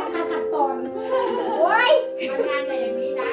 มันขาดขั้นตอนโอ้ย มังานแต่อย่างนี้นะ